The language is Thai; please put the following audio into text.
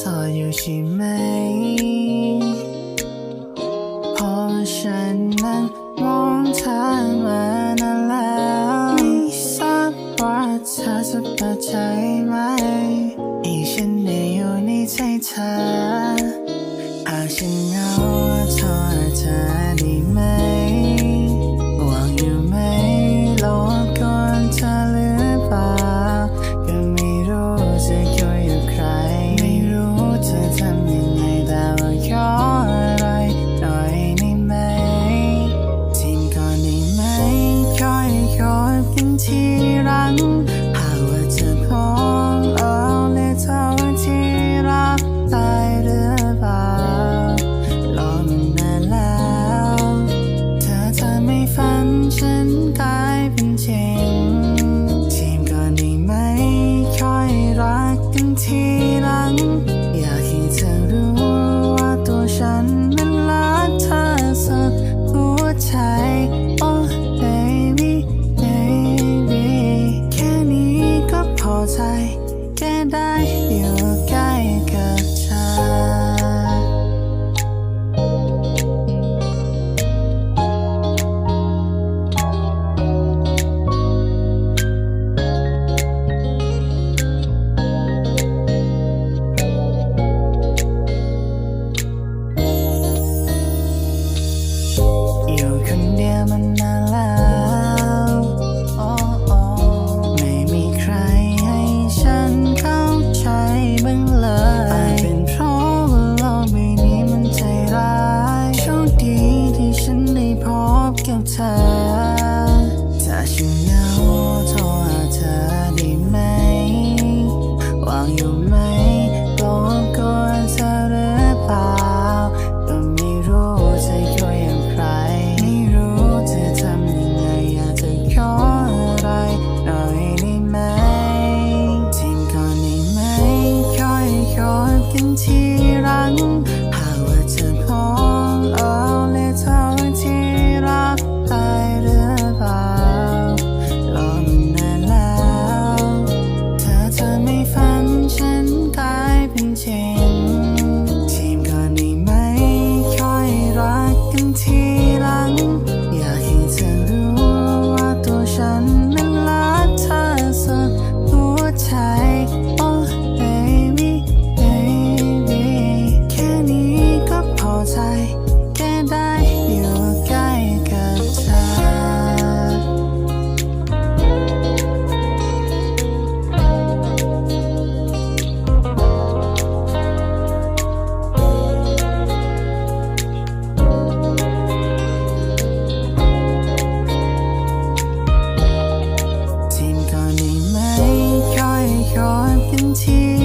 ซ่อนอยู่ใช่ไหม พอฉันนั้นมองเธอมานานม่ทราว่าเธอจะเปิดใจไหมอีฉันได้อยู่ในใจเธอ 我猜起